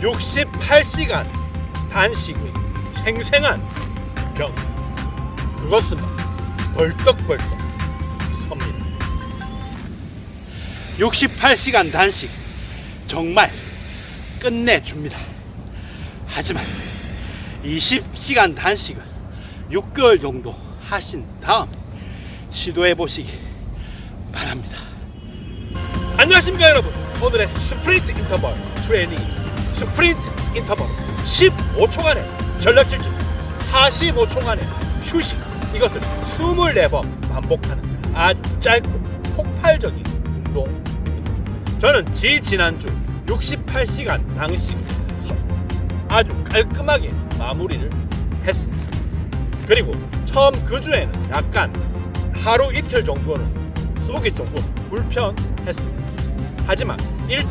68시간 단식의 생생한 경 그것은 벌떡벌떡 섭니다 68시간 단식 정말 끝내줍니다 하지만 20시간 단식은 6개월 정도 하신 다음 시도해 보시기 바랍니다. 안녕하십니까 여러분. 오늘의 스프린트 인터벌 트레이닝 스프린트 인터벌 15초간의 전력 질주 45초간의 휴식 이것을 24번 반복하는 아주 짧고 폭발적인 운동입니다. 저는 지 지난주 68시간 당시 아주 깔끔하게 마무리를 했습니다. 그리고 처음 그 주에는 약간 하루 이틀 정도는 쏘기 조금 불편했습니다. 하지만 일